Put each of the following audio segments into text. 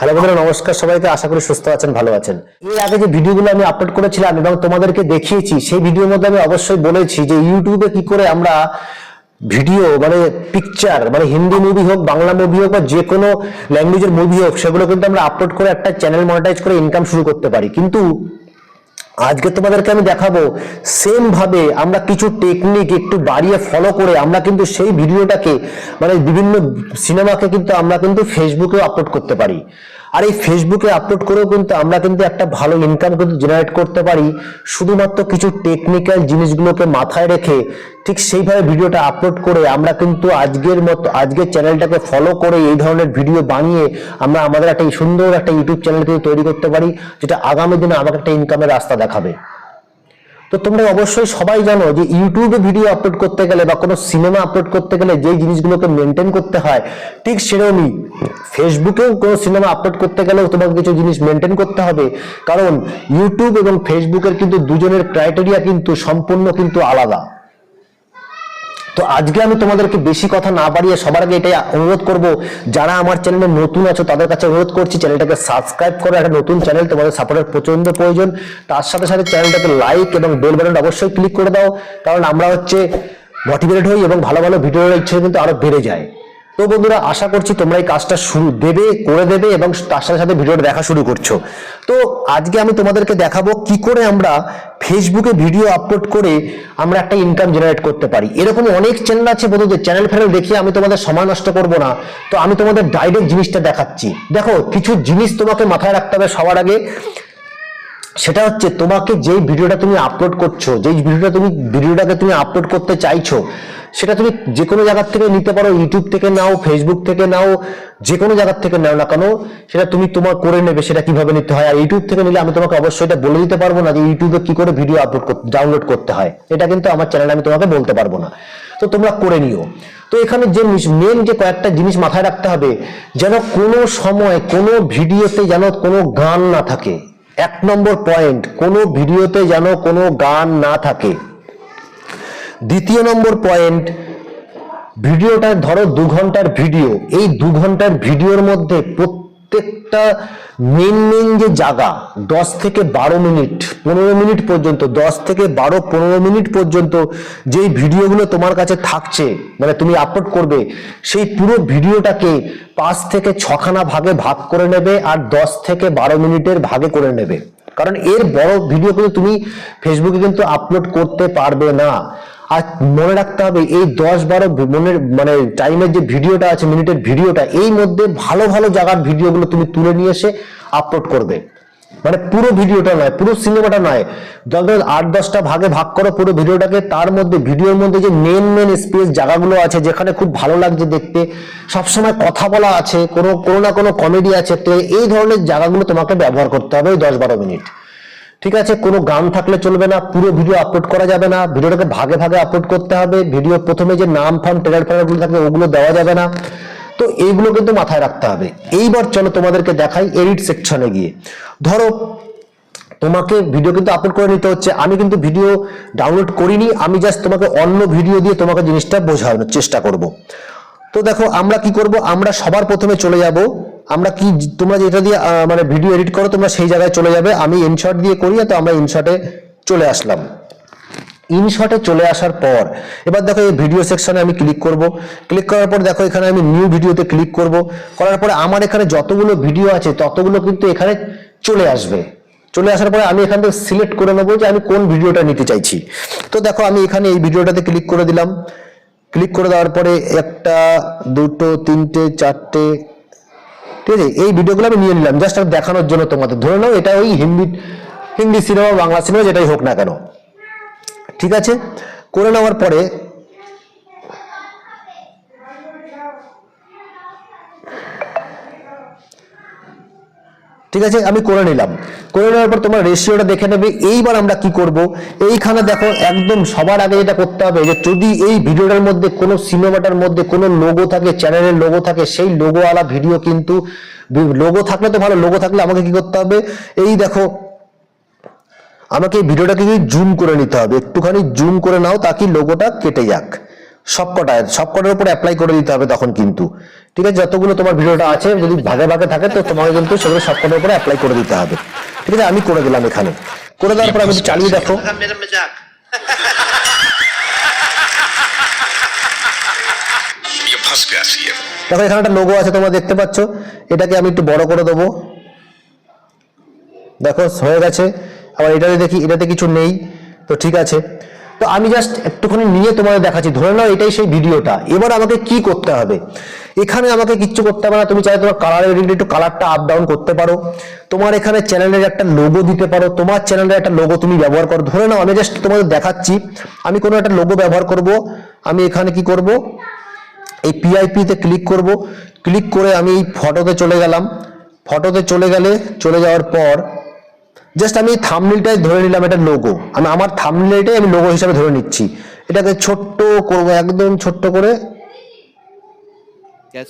Hello বন্ধুরা, নমস্কার সবাইকে। আশা করি সুস্থ আছেন, ভালো আছেন। এর আগে যে ভিডিওগুলো আমি আপলোড করেছিলাম এবং তোমাদেরকে দেখিয়েছি, সেই ভিডিওর মধ্যে আমি অবশ্যই বলেছি যে ইউটিউবে কি করে আমরা ভিডিও মানে পিকচার মানে হিন্দি মুভি হোক, বাংলা মুভি হোক বা যে কোনো ল্যাঙ্গুয়েজের মুভি হোক, সেগুলো কিন্তু আমরা আপলোড করে একটা চ্যানেল মনিটাইজ করে ইনকাম শুরু করতে পারি। কিন্তু আজকে তোমাদেরকে আমি দেখাবো সেম ভাবে আমরা কিছু টেকনিক একটু বাড়িয়ে ফলো করে আমরা কিন্তু সেই ভিডিওটাকে মানে বিভিন্ন সিনেমাকে কিন্তু আমরা কিন্তু ফেসবুকে আপলোড করতে পারি। আর এই ফেসবুকে আপলোড করেও কিন্তু আমরা কিন্তু একটা ভালো ইনকাম কিন্তু জেনারেট করতে পারি। শুধুমাত্র কিছু টেকনিক্যাল জিনিসগুলোকে মাথায় রেখে ঠিক সেইভাবে ভিডিওটা আপলোড করে আমরা কিন্তু আজকের মতো, আজকের চ্যানেলটাকে ফলো করে এই ধরনের ভিডিও বানিয়ে আমরা আমাদের একটা সুন্দর একটা ইউটিউব চ্যানেল কিন্তু তৈরি করতে পারি, যেটা আগামী দিনে আমাকে একটা ইনকামের রাস্তা দেখাবে। তো তোমরা অবশ্যই সবাই জানো যে ইউটিউবে ভিডিও আপলোড করতে গেলে বা কোনো সিনেমা আপলোড করতে গেলে যেই জিনিসগুলোকে মেনটেন করতে হয়, ঠিক সেরকমই ফেসবুকেও কোনো সিনেমা আপলোড করতে গেলেও তোমাকে কিছু জিনিস মেনটেন করতে হবে। কারণ ইউটিউব এবং ফেসবুকের কিন্তু দুজনের ক্রাইটেরিয়া কিন্তু সম্পূর্ণ কিন্তু আলাদা। তো আজকে আমি তোমাদেরকে বেশি কথা না বাড়িয়ে সবার আগে এটাই অনুরোধ করব, যারা আমার চ্যানেলে নতুন আছো, তাদের কাছে অনুরোধ করছি চ্যানেলটাকে সাবস্ক্রাইব করো, একটা নতুন চ্যানেল তোমাদের সাপোর্টের প্রচণ্ড প্রয়োজন। তার সাথে সাথে চ্যানেলটাকে লাইক এবং বেল বাটন অবশ্যই ক্লিক করে দাও, কারণ আমরা হচ্ছে মোটিভেটেড হই এবং ভালো ভালো ভিডিওর ইচ্ছে কিন্তু আরও বেড়ে যায়। তো বন্ধুরা, আশা করছি তোমরা এই কাজটা শুরু দেবে, করে দেবে এবং তার সাথে সাথে ভিডিওটা দেখা শুরু করছ। তো আজকে আমি তোমাদেরকে দেখাবো কি করে আমরা ফেসবুকে ভিডিও আপলোড করে আমরা একটা ইনকাম জেনারেট করতে পারি। এরকম অনেক চ্যানেল আছে বন্ধুদের চ্যানেল ফ্যানেল দেখিয়ে আমি তোমাদের সময় নষ্ট করব না। তো আমি তোমাদের ডাইরেক্ট জিনিসটা দেখাচ্ছি। দেখো, কিছু জিনিস তোমাকে মাথায় রাখতে হবে সবার আগে। সেটা হচ্ছে তোমাকে যেই ভিডিওটা তুমি আপলোড করছ, যেই ভিডিওটা তুমি, ভিডিওটাকে তুমি আপলোড করতে চাইছো, সেটা তুমি যে কোনো জায়গার থেকে নিতে পারো ইউটিউব থেকে নাও ফেসবুক থেকে নাও যে কোনো জায়গার থেকে নাও না কেন, সেটা তুমি তোমার করে নেবে, সেটা কীভাবে নিতে হয়, আর ইউটিউব থেকে নিলে আমি তোমাকে অবশ্যই এটা বলে দিতে পারব না যে ইউটিউবে কি করে ভিডিও আপলোড ডাউনলোড করতে হয়। এটা কিন্তু আমার চ্যানেলে আমি তোমাকে বলতে পারব না। তো তোমরা করে নিও। তো এখানে যে মেন যে কয়েকটা জিনিস মাথায় রাখতে হবে, যেন কোনো সময় কোনো ভিডিওতে যেন কোনো গান না থাকে। এক নম্বর পয়েন্ট, কোনো ভিডিওতে যেন কোনো গান না থাকে। দ্বিতীয় নম্বর পয়েন্ট, ভিডিওটা ধরো দু ঘণ্টার ভিডিও। এই দু ঘণ্টার ভিডিওর মধ্যে প্রত্যেকটা মেন মেন যে জায়গা, দশ থেকে বারো মিনিট, পনেরো মিনিট পর্যন্ত, দশ থেকে বারো, পনেরো মিনিট পর্যন্ত যেই ভিডিওগুলো তোমার কাছে থাকছে মানে তুমি আপলোড করবে, সেই পুরো ভিডিওটাকে পাঁচ থেকে ছখানা ভাগে ভাগ করে নেবে আর দশ থেকে বারো মিনিটের ভাগে করে নেবে। কারণ এর বড় ভিডিও কিন্তু তুমি ফেসবুকে কিন্তু আপলোড করতে পারবে না। আর মনে রাখতে হবে, এই দশ বারো মনের মানে টাইমের যে ভিডিওটা আছে মিনিটের ভিডিওটা, এই মধ্যে ভালো ভালো জায়গার ভিডিওগুলো তুমি তুলে নিয়ে এসে আপলোড করবে। মানে পুরো ভিডিওটা নয়, পুরো সিনেমাটা নয়। ধরো আট দশটা ভাগে ভাগ করো পুরো ভিডিওটাকে, তার মধ্যে, ভিডিওর মধ্যে যে মেন মেন স্পেস জায়গাগুলো আছে, যেখানে খুব ভালো লাগছে দেখতে, সবসময় কথা বলা আছে, কোনো কোনো না কোনো কমেডি আছে, তো এই ধরনের জায়গাগুলো তোমাকে ব্যবহার করতে হবে ওই দশ বারো মিনিট ঠিক আছে, কোনো গান থাকলে চলবে না, পুরো ভিডিও আপলোড করা যাবে না, ভিডিওটাকে ভাগে ভাগে আপলোড করতে হবে ভিডিও প্রথমে যে নাম ফাম ট্রেলার ফেলারগুলো থাকবে, ওগুলো দেওয়া যাবে না। তো এইগুলো কিন্তু মাথায় রাখতে হবে। এইবার চলো তোমাদেরকে দেখাই এডিট সেকশনে গিয়ে। ধরো, তোমাকে ভিডিও কিন্তু আপলোড করে নিতে হচ্ছে, আমি কিন্তু ভিডিও ডাউনলোড করিনি, আমি জাস্ট তোমাকে অন্য ভিডিও দিয়ে তোমাকে জিনিসটা বোঝানোর চেষ্টা করব। তো দেখো, আমরা কি করব? আমরা সবার প্রথমে চলে যাব আমরা কি তোমরা যেটা দিয়ে মানে ভিডিও এডিট করো, তোমরা সেই জায়গায় চলে যাবে। আমি ইনশট দিয়ে করি, তো আমরা ইনশর্টে চলে আসলাম। ইনশটে চলে আসার পর, এবার দেখো এই ভিডিও সেকশনে আমি ক্লিক করব। ক্লিক করার পর দেখো এখানে আমি নিউ ভিডিওতে ক্লিক করব। করার পরে আমার এখানে যতগুলো ভিডিও আছে, ততগুলো কিন্তু এখানে চলে আসবে। চলে আসার পরে আমি এখান থেকে সিলেক্ট করে নেব যে আমি কোন ভিডিওটা নিতে চাইছি। তো দেখো আমি এখানে এই ভিডিওটাতে ক্লিক করে দিলাম। ক্লিক করে দেওয়ার পরে একটা, দুটো, তিনটে, চারটে ঠিক আছে? এই ভিডিওগুলো আমি নিয়ে নিলাম। জাস্ট আমি দেখানোর জন্য তোমাদের। ধরে নাও, এটা ওই হিন্দি হিন্দি সিনেমা বাংলা সিনেমা যেটাই হোক না কেন। ঠিক আছে? করে নেওয়ার পরে ঠিক আছে? আমি করে নিলাম। করে নেওয়ার পর তোমার রেশিওটা দেখে নেবে, এইবার আমরা কি করব? এইখানে দেখো, একদম সবার আগে যেটা করতে হবে, যে যদি এই ভিডিওটার মধ্যে কোনো সিনেমাটার মধ্যে কোনো লোগো থাকে চ্যানেলের লোগো থাকে, সেই লোগোওয়ালা ভিডিও কিন্তু লোগো থাকলে তো ভালো লোগো থাকলে আমাকে কি করতে হবে? এই দেখো, আমাকে এই ভিডিওটাকে জুম করে নিতে হবে। একটুখানি জুম করে নাও, তাকি লোগোটা কেটে যাক। সবকটায় সবকটার উপর অ্যাপ্লাই করে দিতে হবে তখন কিন্তু। ঠিক আছে? যতগুলো তোমার ভিডিওটা আছে যদি ভাগে ভাগে থাকে তো তোমাকে কিন্তু সেগুলো সবকটার উপরে অ্যাপ্লাই করে দিতে হবে। ঠিক আছে? আমি করে দিলাম এখানে। করে দেওয়ার পর আমি চালিয়ে দেখো। দেখো এখানে একটা লোগো আছে তোমরা দেখতে পাচ্ছ। এটাকে আমি একটু বড় করে দেবো। দেখো হয়ে গেছে। আবার এটাতে দেখি এটাতে কিছু নেই। তো ঠিক আছে। তো আমি জাস্ট একটুখানি নিয়ে তোমাদের দেখাচ্ছি। ধরে নাও এটাই সেই ভিডিওটা। এবার আমাকে কি করতে হবে? এখানে আমাকে কিচ্ছু করতে হবে না। তুমি চাইলে তোমার কালার এডিট একটু কালারটা আপ ডাউন করতে পারো। তোমার এখানে চ্যানেলের একটা লোগো দিতে পারো। তোমার চ্যানেলের একটা লোগো তুমি ব্যবহার করো। ধরে নাও, আমি জাস্ট তোমাদের দেখাচ্ছি। আমি কোনো একটা লোগো ব্যবহার করব। আমি এখানে কি করব? এই পিআইপি তে ক্লিক করব। ক্লিক করে আমি এই ফটোতে চলে গেলাম। ফটোতে চলে গেলে চলে যাওয়ার পর জাস্ট আমি থামনিলটাই ধরে নিলাম এটা লোগো আমি আমার থামনিলটাই আমি লোগো হিসাবে ধরে নিচ্ছি। এটাকে ছোট্ট করব একদম ছোট্ট করে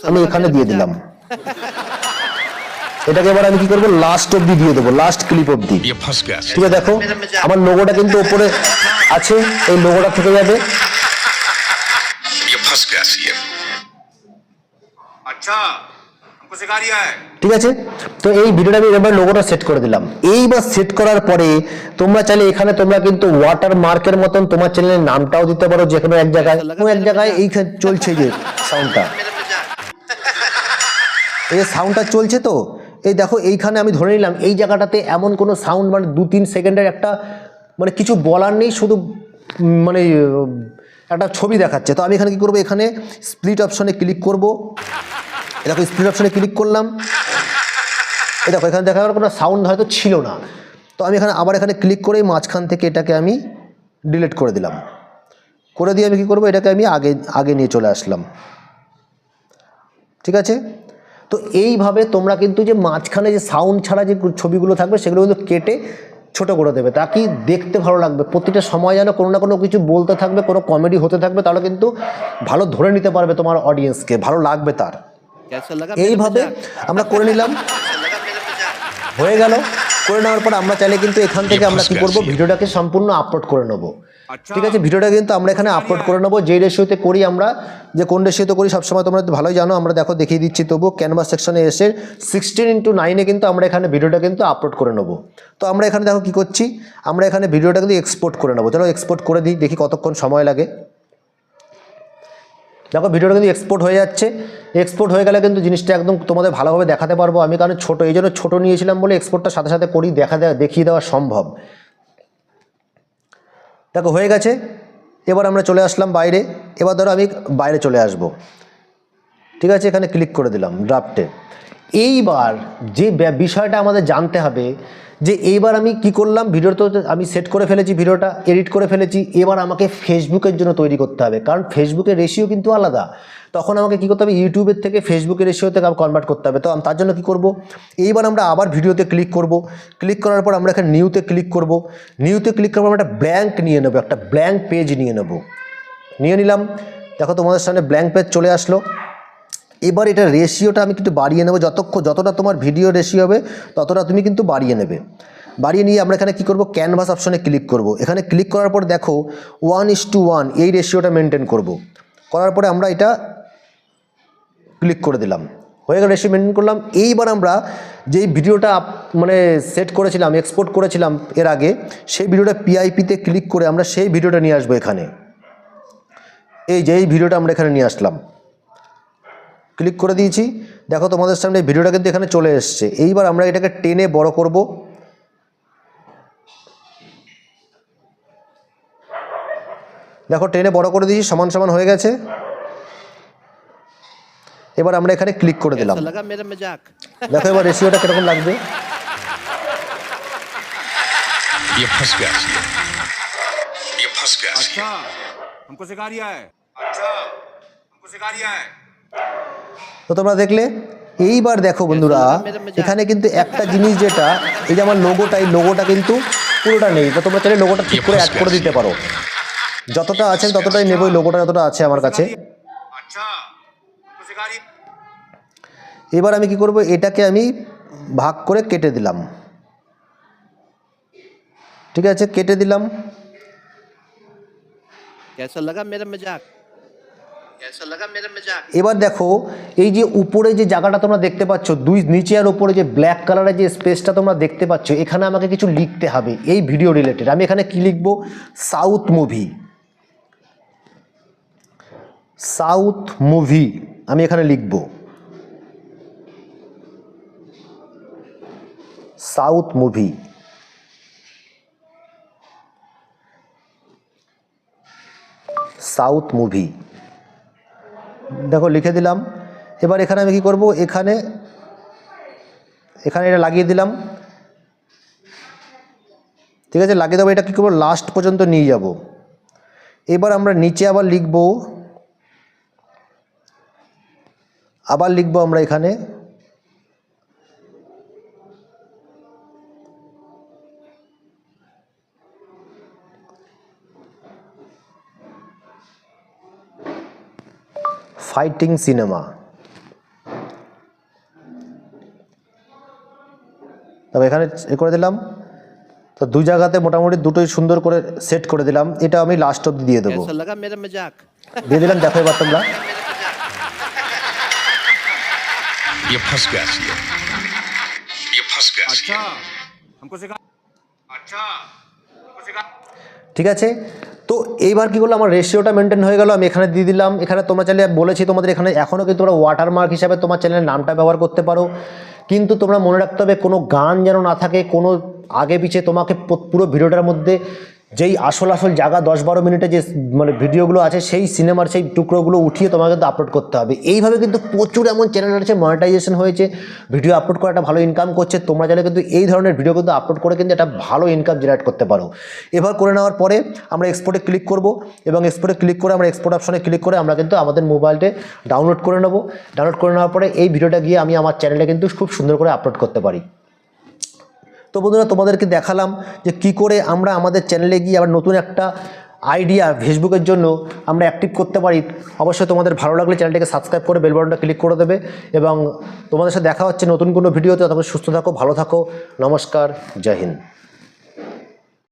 আমি এখানে দিয়ে দিলাম। এটাকে এবার আমি কি করব? লাস্ট অব্দি দিয়ে দেবো লাস্ট ক্লিপ অব্দি ঠিক আছে দেখো আমার লোগোটা কিন্তু ওপরে আছে এই লোগোটা থেকে যাবে। আচ্ছা। ঠিক আছে? তো এই ভিডিওটা আমি এবার লোগোটা সেট করে দিলাম। এইবার সেট করার পরে তোমরা চাইলে এখানে তোমরা কিন্তু ওয়াটার মার্কের মতন তোমার চ্যানেলের নামটাও দিতে পারো যে কোনো এক জায়গায় কোনো এক জায়গায় এই চলছে যে সাউন্ডটা এই সাউন্ডটা চলছে তো, এই দেখো এইখানে আমি ধরে নিলাম, এই জায়গাটাতে এমন কোনো সাউন্ড মানে দু তিন সেকেন্ডের একটা মানে কিছু বলার নেই, শুধু মানে একটা ছবি দেখাচ্ছে। তো আমি এখানে কী করব? এখানে স্প্লিট অপশনে ক্লিক করব। দেখো স্পিড অপশানে ক্লিক করলাম। এ দেখো, এখানে দেখা গেল কোনো সাউন্ড হয়তো ছিল না। তো আমি এখানে আবার এখানে ক্লিক করে মাঝখান থেকে এটাকে আমি ডিলিট করে দিলাম। করে দিয়ে আমি কী করব? এটাকে আমি আগে আগে নিয়ে চলে আসলাম। ঠিক আছে? তো এইভাবে তোমরা কিন্তু যে মাঝখানে যে সাউন্ড ছাড়া যে ছবিগুলো থাকবে, সেগুলো কিন্তু কেটে ছোট করে দেবে। তা কি দেখতে ভালো লাগবে? প্রতিটা সময় যেন কোনো না কোনো কিছু বলতে থাকবে, কোনো কমেডি হতে থাকবে, তাহলে কিন্তু ভালো ধরে নিতে পারবে তোমার অডিয়েন্সকে ভালো লাগবে তার। এইভাবে আমরা করে নিলাম। হয়ে গেল। করে নেওয়ার পর আমরা চাইলে কিন্তু এখান থেকে আমরা কি করব? ভিডিওটাকে সম্পূর্ণ আপলোড করে নেব। আচ্ছা। ঠিক আছে? ভিডিওটা কিন্তু আমরা এখানে আপলোড করে নেব। যে রেশিওতে করি আমরা যে কোন রেশিওতে করি সবসময় তোমরা তো ভালোই জানো আমরা দেখো দেখিয়ে দিচ্ছি তবু ক্যানভাস সেকশনে এসে সিক্সটিন ইন্টু নাইনে কিন্তু আমরা এখানে ভিডিওটা কিন্তু আপলোড করে নেব। তো আমরা এখানে দেখো কি করছি? আমরা এখানে ভিডিওটা কিন্তু এক্সপোর্ট করে নেব। চলো এক্সপোর্ট করে দিই দেখি কতক্ষণ সময় লাগে। দেখো ভিডিওটা কিন্তু এক্সপোর্ট হয়ে যাচ্ছে। এক্সপোর্ট হয়ে গেলে কিন্তু জিনিসটা একদম তোমাদের ভালোভাবে দেখাতে পারব। আমি কারণ ছোটো, এই জন্য ছোটো নিয়েছিলাম বলে এক্সপোর্টটা সাথে সাথে করি, দেখা দেওয়া দেখিয়ে দেওয়া সম্ভব। দেখো, হয়ে গেছে। এবার আমরা চলে আসলাম বাইরে। এবার ধরো আমি বাইরে চলে আসব। ঠিক আছে, এখানে ক্লিক করে দিলাম ড্রাফটে এইবার যে বিষয়টা আমাদের জানতে হবে, যে এইবার আমি কি করলাম ভিডিও তো আমি সেট করে ফেলেছি ভিডিওটা এডিট করে ফেলেছি, এবার আমাকে ফেসবুকের জন্য তৈরি করতে হবে। কারণ ফেসবুকের রেশিও কিন্তু আলাদা। তখন আমাকে কি করতে হবে ইউটিউবের থেকে ফেসবুকের রেশিও থেকে কনভার্ট করতে হবে। তো তার জন্য কি করব? এইবার আমরা আবার ভিডিওতে ক্লিক করব। ক্লিক করার পর আমরা এখানে নিউতে ক্লিক করব। নিউতে ক্লিক করার পর আমরা একটা ব্ল্যাঙ্ক নিয়ে নেব, একটা ব্ল্যাঙ্ক পেজ নিয়ে নেব। নিয়ে নিলাম। দেখো তোমাদের সামনে ব্ল্যাঙ্ক পেজ চলে আসলো। এবার এটা রেশিওটা আমি কিন্তু বাড়িয়ে নেব। যতক্ষণ যতটা তোমার ভিডিও রেশিও হবে, ততটা তুমি কিন্তু বাড়িয়ে নেবে। বাড়িয়ে নিয়ে আমরা এখানে কি করব? ক্যানভাস অপশনে ক্লিক করব। এখানে ক্লিক করার পর দেখো ওয়ান ইস টু ওয়ান এই রেশিওটা মেনটেন করব। করার পরে আমরা এটা ক্লিক করে দিলাম। হয়ে গেল রেশিও মেনটেন করলাম। এইবার আমরা যেই ভিডিওটা মানে সেট করেছিলাম এক্সপোর্ট করেছিলাম এর আগে, সেই ভিডিওটা পিআইপিতে ক্লিক করে আমরা সেই ভিডিওটা নিয়ে আসব এখানে। এই যে, এই ভিডিওটা আমরা এখানে নিয়ে আসলাম। ক্লিক করে দিয়েছি দেখো তোমাদের সামনে এই ভিডিওটা কিন্তু এখানে চলে এসছে এইবার আমরা এটাকে টেনে বড় করব দেখো টেনে বড় করে দিয়েছি সমান সমান হয়ে গেছে এবার আমরা এখানে ক্লিক করে দিলাম कैसा लगा मेरा मजाक দেখো এবার রেশিওটা কিরকম লাগবে ये फंस गया सीएम ये फंस गया सीएम अच्छा हमको सिखा रिया है अच्छा हमको सिखा रिया है তো তোমরা দেখলে এইবার দেখো বন্ধুরা এখানে কিন্তু একটা জিনিস যেটা এই যে আমার লোগোটা এই লোগোটা কিন্তু পুরোটা নেই তো তোমরা চাইলে লোগোটা ঠিক করে অ্যাড করে দিতে পারো। যতটা আছে ততটাই নেব এই লোগোটা যতটা আছে আমার কাছে। এবার আমি কি করব এটাকে আমি ভাগ করে কেটে দিলাম। ঠিক আছে কেটে দিলাম। কেসা লাগা মেরা মজাক এবার দেখো, এই যে উপরে যে জায়গাটা তোমরা দেখতে পাচ্ছ, দুই নিচে আর উপরে যে ব্ল্যাক কালারের যে স্পেসটা তোমরা দেখতে পাচ্ছ, এখানে আমাকে কিছু লিখতে হবে, এই ভিডিও রিলেটেড আমি এখানে কি লিখব? সাউথ মুভি সাউথ মুভি আমি এখানে লিখব। সাউথ মুভি সাউথ মুভি দেখো লিখে দিলাম। এবার এখানে আমি কি করব? এখানে এখানে এটা লাগিয়ে দিলাম। ঠিক আছে? লাগিয়ে দেবো, এটা কী করব? লাস্ট পর্যন্ত নিয়ে যাব। এবার আমরা নিচে আবার লিখব। আবার লিখব আমরা এখানে। Fighting cinema. তবে এখানে এ করে দিলাম। তো দুই জায়গাতে মোটামুটি দুটোই সুন্দর করে সেট করে দিলাম। এটা আমি লাস্ট অব্দি দিয়ে দেবো। দিয়ে দিলাম দেখো এবার তোমরা। ঠিক আছে তো এইবার কি করল? আমার রেশিওটা মেনটেন হয়ে গেল, আমি এখানে দিয়ে দিলাম। এখানে তোমরা চাইলে বলেছি তোমাদের এখানে এখনও কিন্তু তোমরা ওয়াটারমার্ক হিসাবে তোমার চ্যানেলের নামটা ব্যবহার করতে পারো। কিন্তু তোমরা মনে রাখতে হবে, কোনো গান যেন না থাকে, কোনো আগে পিছিয়ে তোমাকে পুরো ভিডিওটার মধ্যে যেই আসল আসল জায়গা দশ বারো মিনিটে যে মানে ভিডিওগুলো আছে, সেই সিনেমার সেই টুকরোগুলো উঠিয়ে তোমাকে কিন্তু আপলোড করতে হবে। এইভাবে কিন্তু প্রচুর এমন চ্যানেল আছে মনিটাইজেশন হয়েছে ভিডিও আপলোড করে একটা ভালো ইনকাম করছে। তোমরা চাইলে কিন্তু এই ধরনের ভিডিও কিন্তু আপলোড করে কিন্তু একটা ভালো ইনকাম জেনারেট করতে পারো। এবার করে নেওয়ার পরে আমরা এক্সপোর্টে ক্লিক করব এবং এক্সপোর্টে ক্লিক করে আমরা এক্সপোর্ট অপশনে ক্লিক করে আমরা কিন্তু আমাদের মোবাইলটে ডাউনলোড করে নেব। ডাউনলোড করে নেওয়ার পরে এই ভিডিওটা গিয়ে আমি আমার চ্যানেলে কিন্তু খুব সুন্দর করে আপলোড করতে পারি। তো বন্ধুরা তোমাদেরকে দেখালাম যে কি করে আমরা আমাদের চ্যানেলে গিয়ে আবার নতুন একটা আইডিয়া ফেসবুকের জন্য আমরা অ্যাক্টিভ করতে পারি। অবশ্যই তোমাদের ভালো লাগলে চ্যানেলটাকে সাবস্ক্রাইব করে বেল বাটনটা ক্লিক করে দেবে এবং তোমাদের সাথে দেখা হচ্ছে নতুন কোনো ভিডিওতে তখন সুস্থ থাকো, ভালো থাকো। নমস্কার, জয় হিন্দ।